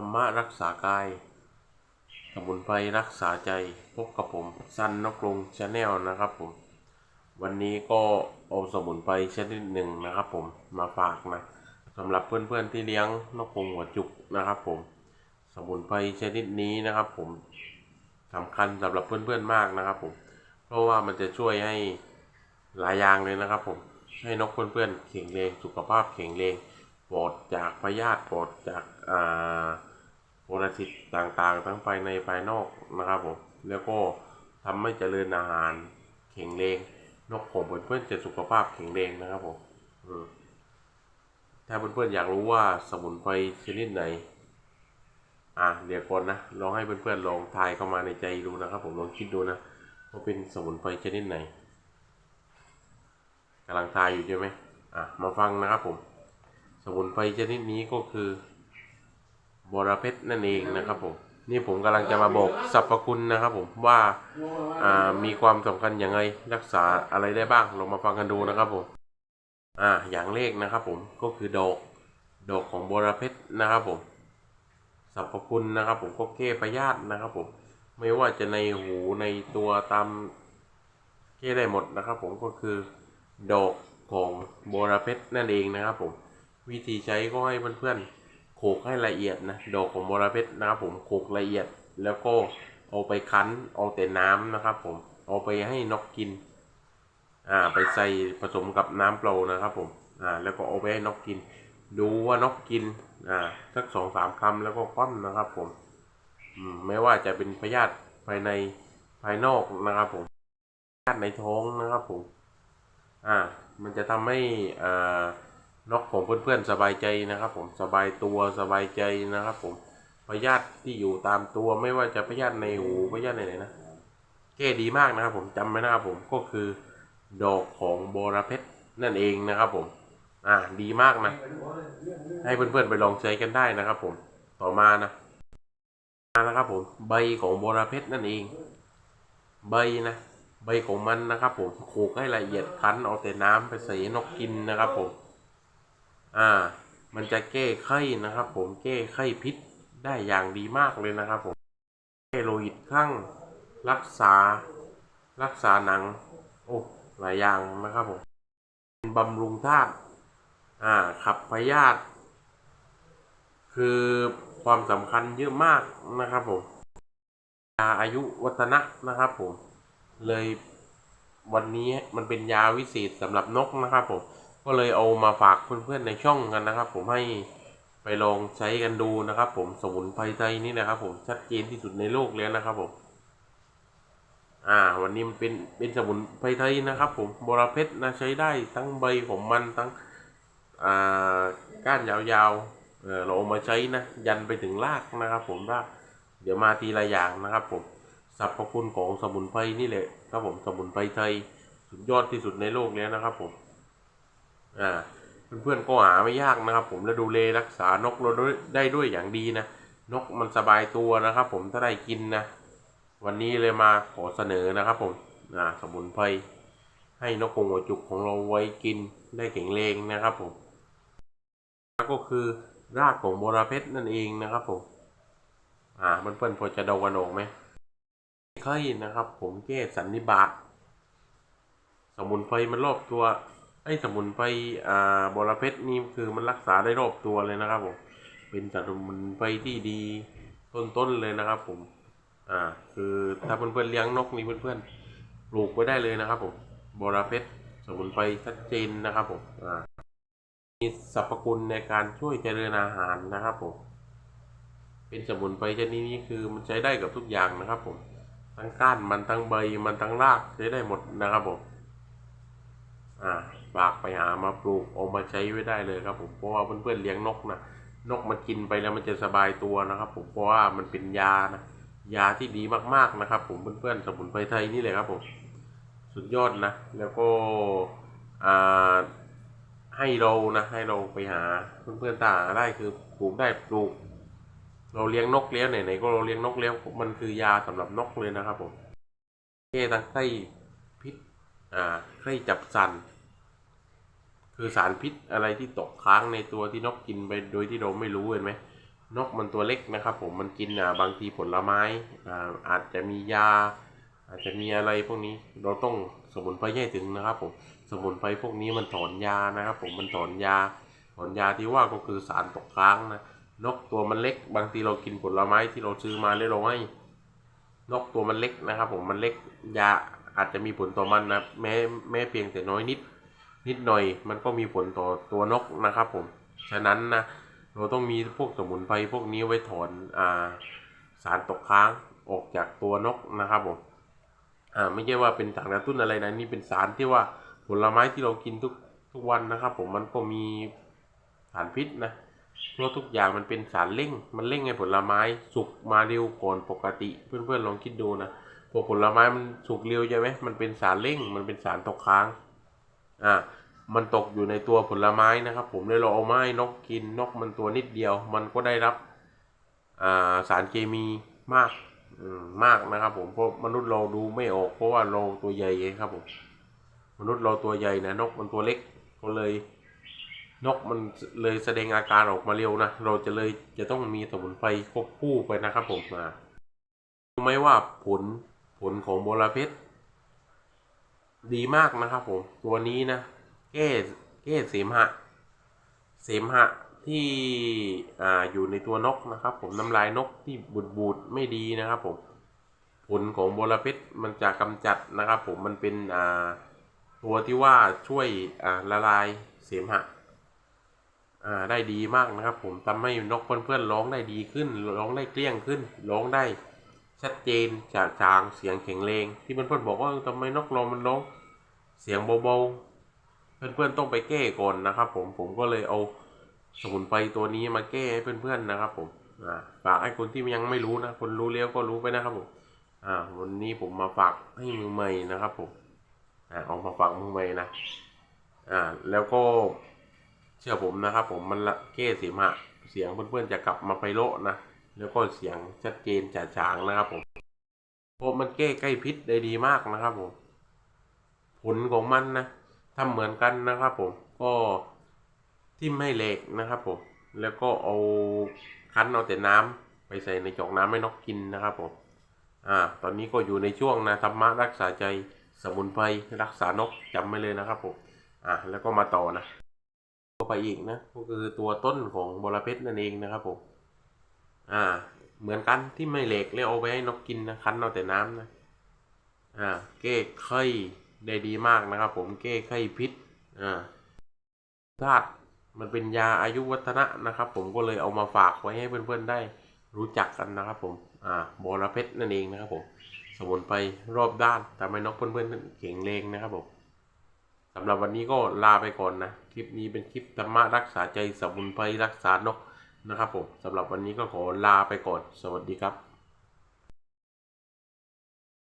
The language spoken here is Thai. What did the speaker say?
รรมะรักษากาย สมุนไพรรักษาใจ พบกับผมสันนกลงชาแนลนะครับผม วันนี้ก็เอาสมุนไพรชนิดหนึ่งนะครับผมมาฝากนะสำหรับเพื่อนๆที่เลี้ยงนกกรงหัวจุกนะครับผม สมุนไพรชนิดนี้นะครับผมสำคัญสำหรับเพื่อนๆมากนะครับผม เพราะว่ามันจะช่วยให้หลายอย่างเลยนะครับผม ให้นกเพื่อนๆแข็งแรงสุขภาพแข็งแรงปลอดจากพยาธิปลอดจากอ่า ปรสิตต่างๆ ทั้งภายในภายนอกนะครับผมแล้วก็ทำให้เจริญอาหารแข็งแรงนกของเพื่อนๆจะสุขภาพแข็งแรงนะครับผมอืมถ้าเพื่อนๆอยากรู้ว่าสมุนไพรชนิดไหน อะเดี๋ยวก่อนนะลองให้เพื่อนๆลองทายเข้ามาในใจดูนะครับ ผมลองคิดดูนะว่าเป็นสมุนไพรชนิดไหนกำลังทายอยู่ใช่ไหมอะมาฟังนะครับผม สมุนไพรชนิดนี้ก็คือ บระเพ็ดนั่นเองนะครับผมนี่ผมกำลังจะมาบอกสรรพคุณนะครับผมว่าอ่ามีความสำคัญอย่างไรรักษาอะไรได้บ้างลองมาฟังกันดูนะครับผมอ่าอย่างแรกนะครับผมก็คือดอกดอกของบระเพ็ดนะครับผมสรรพคุณนะครับผมก็แก้พยาธินะครับผมไม่ว่าจะในหูในตัวตามแก้ได้หมดนะครับผมก็คือดอกของโบราเพชรนั่นเองนะครับผมวิธีใช้ก็ให้เพื่อนๆ โขกให้ละเอียดนะดอกของโบราเพชรนะครับผมโขกละเอียดแล้วก็เอาไปคั้นเอาแต่น้ำนะครับผมเอาไปให้นกกินอ่าไปใส่ผสมกับน้ำเปล่านะครับผมอ่าแล้วก็เอาไปให้นกกิน ดูว่านกกินอ่าสักสองสามคำแล้วก็คว่ำนะครับผมอืมไม่ว่าจะเป็นพยาธิภายในภายนอกนะครับผมพยาธิในท้องนะครับผมอ่ามันจะทำให้อ่า นกของเพื่อนๆสบายใจนะครับ ผมสบายตัวสบายใจนะครับ ผมพยาธิที่อยู่ตามตัวไม่ว่าจะพยาธิในหูพยาธิในไหนนะแก้ดีมากนะครับ ผมจำไว้นะครับผมก็คือดอกของโบราเพชรนั่นเองนะครับ ผม อ่าดีมากนะ ให้เพื่อนๆไปลองใช้กันได้นะครับ ผมต่อมานะมานะครับ ผมใบของโบราเพชรนั่นเอง ใบนะใบของมันนะครับ ผมโขกให้ละเอียดคั้นเอาแต่น้ำไปใส่นกกินนะครับ ผม อ่า มันจะแก้ไข้นะครับผมแก้ไข้พิษได้อย่างดีมากเลยนะครับผมแก้โลหิตข้างรักษา รักษาหนัง โอ้หลายอย่างนะครับผมบำรุงธาตุอ่า ขับพยาธิคือความสำคัญเยอะมากนะครับผมยาอายุวัฒนะนะครับผม เลยวันนี้มันเป็นยาวิเศษสำหรับนกนะครับผม ก็เลยเอามาฝากเพื่อนๆในช่องกันนะครับ ผมให้ไปลองใช้กันดูนะครับ ผมสมุนไพรไทยนี่นะครับ ผมชัดเจนที่สุดในโลกแล้วนะครับผมอ่า วันนี้มันเป็นเป็นสมุนไพรไทยนะครับ ผมบรเพชรนะใช้ได้ทั้งใบของมันทั้งอ่าก้านยาวๆเออเราเอามาใช้นะยันไปถึงรากนะครับ ผมรากเดี๋ยวมาทีละอย่างนะครับ ผมสรรพคุณของสมุนไพรนี่แหละครับผมสมุนไพรไทยสุดยอดที่สุดในโลกแล้วนะครับผม อ่าเพื่อนๆก็หาไม่ยากนะครับ ผมแล้วดูแลรักษานกเราได้ด้วยอย่างดีนะนกมันสบายตัวนะครับ ผมถ้าได้กินนะวันนี้เลยมาขอเสนอนะครับผมอ่าสมุนไพรให้นกกรงหัวจุกของเราไว้กินได้แข็งแรงนะครับผมก็คือรากของโบราเพชรนั่นเองนะครับผมอ่าเพื่อนๆพอจะเดากันออกไหมไข้นะครับ ผมแก้สันนิบาตสมุนไพรมันรอบตัว ไอ้สมุนไพรอ่าโบราเพชรนี่คือมันรักษาได้รอบตัวเลยนะครับผม เป็นสมุนไพรที่ดีต้นๆเลยนะครับ ผม อ่า คือถ้าเพื่อนๆเลี้ยงนกนี่เพื่อนๆปลูกไว้ได้เลยนะครับ ผมโบราเพชรสมุนไพรชัดเจนนะครับผม อ่า มีสรรพคุณในการช่วยเจริญอาหารนะครับผม เป็นสมุนไพรชนิดนี้คือมันใช้ได้กับทุกอย่างนะครับ ผม ทั้งก้านมันทั้งใบมันทั้งรากใช้ได้หมดนะครับผม อ่า ฝากไปหามาปลูกเอามาใช้ไว้ได้เลยครับ ผมเพราะว่าเพื่อนๆเลี้ยงนกนะนกมันกินไปแล้วมันจะสบายตัวนะครับ ผมเพราะว่ามันเป็นยานะยาที่ดีมากๆนะครับ ผมเพื่อนๆสมุนไพรไทยนี่เลยครับผมสุดยอดนะ แล้วก็ให้เรานะให้เราไปหาเพื่อนๆตาหาได้คือปลูกได้ปลูก เราเลี้ยงนกเลี้ยงไหนๆก็เราเลี้ยงนกเลี้ยงมันคือยาสำหรับนกเลยนะครับผมแก้ทั้งไข้พิษอ่าไข้จับสัน คือสารพิษอะไรที่ตกค้างในตัวที่นกกินไปโดยที่เราไม่รู้เห็นไหมนกมันตัวเล็กนะครับ ผมมันกินอ่าบางทีผลไม้อ่าอาจจะมียา อาจจะมีอะไรพวกนี้เราต้องสมุนไพรให้ถึงนะครับ ผมสมุนไพรพวกนี้มันถอนยานะครับ ผมมันถอนยาถอนยาที่ว่าก็คือสารตกค้างนะนกตัวมันเล็ก บางทีเรากินผลไม้ที่เราซื้อมาแล้วเราให้นกตัวมันเล็กนะครับ ผมมันเล็กยาอาจจะมีผลต่อมันนะแม้แม้เพียงแต่น้อยนิด นิดหน่อย มันก็มีผลต่อตัวนกนะครับผม ฉะนั้นนะเราต้องมีพวกสมุนไพรพวกนี้ไว้ถอนอ่าสารตกค้างออกจากตัวนกนะครับผมอ่าไม่ใช่ว่าเป็นสารกระตุ้นอะไรนะนี่เป็นสารที่ว่าผลไม้ที่เรากินทุกทุกวันนะครับ ผมมันก็มีสารพิษนะเพราะทุกอย่างมันเป็นสารเร่ง มันเร่งให้ผลไม้สุกมาเร็วก่อนปกติ เพื่อนๆลองคิดดูนะพอผลไม้มันสุกเร็วใช่ไหมมันเป็นสารเร่ง มันเป็นสารตกค้าง อ่ามันตกอยู่ในตัวผลไม้นะครับ ผมเลยเราเอาไม้นกกินนกมันตัวนิดเดียว มันก็ได้รับอ่าสารเคมีมากมมากนะครับ ผมเพราะมนุษย์เราดูไม่ออก เพราะว่าเราตัวใหญ่เองครับผมมนุษย์เราตัวใหญ่นะนกมันตัวเล็กก็เลย นกมันเลยแสดงอาการออกมาเร็วนะเราจะเลยจะต้องมีสมุนไพรควบคู่ไปนะครับ ผมมารู้ไหมว่าผลผลของโบราเพชร ดีมากนะครับผม ตัวนี้นะแก้แก้เสมหะ เสมหะที่อ่าอยู่ในตัวนกนะครับ ผมน้ำลายนกที่บูดบูดไม่ดีนะครับ ผม ผลของโบราเพชรมันจะกำจัดนะครับ ผมมันเป็นอ่าตัวที่ว่าช่วยอ่าละลายเสมหะอ่าได้ดีมากนะครับ ผมทำให้นกเพื่อนๆร้องได้ดีขึ้น ร้องได้เกลี้ยงขึ้น ร้องได้ ชัดเจนจางจางเสียงแข็งแรง ที่เพื่อนๆบอกว่าทำไมนกเรามันร้องเสียงเบาๆ เพื่อนๆต้องไปแก้ก่อนนะครับผมผมก็เลยเอาสมุนไพรตัวนี้มาแก้ให้เพื่อนๆนะครับ ผมฝากให้คนที่ยังไม่รู้นะคนรู้แล้วก็รู้ไปนะครับผมอ่าวันนี้ผมมาฝากให้มือใหม่นะครับผมอ่าเอามาฝากมือใหม่นะอ่าแล้วก็เชื่อผมนะครับผมมันละแก้เสียงะเสียงเพื่อนๆจะกลับมาไพเราะนะ แล้วก็เสียงชัดเจนจ่าจางนะครับผมเพราะมันแก้ใกล้พิษได้ดีมากนะครับผม ผลของมันนะทำเหมือนกันนะครับผม ก็ทิ่มให้เหล็กนะครับผม แล้วก็เอาคั้นเอาแต่น้ำไปใส่ในจอกน้ำให้นกกินนะครับผม อ่า ตอนนี้ก็อยู่ในช่วงนะธรรมะรักษาใจสมุนไพรรักษานกจำไว้เลยนะครับผม อ่าแล้วก็มาต่อนะก็ไปอีกนะ ก็คือตัวต้นของบรเพชรนั่นเองนะครับผม อ่า เหมือนกันที่ไม่เหล็กแล้วเอาไปให้นกกินนะคั้นเอาแต่น้ำนะ อ่า แก้ไข้ได้ดีมากนะครับ ผมแก้ไข้พิษ อ่าธาตุมันเป็นยาอายุวัฒนะนะครับ ผมก็เลยเอามาฝากไว้ให้เพื่อนๆได้รู้จักกันนะครับผม อ่าบอระเพ็ดนั่นเองนะครับผม สมุนไพรรอบด้านทำให้นกเพื่อนๆเก่งเลงนะครับผมสำหรับวันนี้ก็ลาไปก่อนนะ คลิปนี้เป็นคลิปธรรมะรักษาใจสมุนไพรรักษานก นะครับผมสำหรับวันนี้ก็ขอลาไปก่อน สวัสดีครับ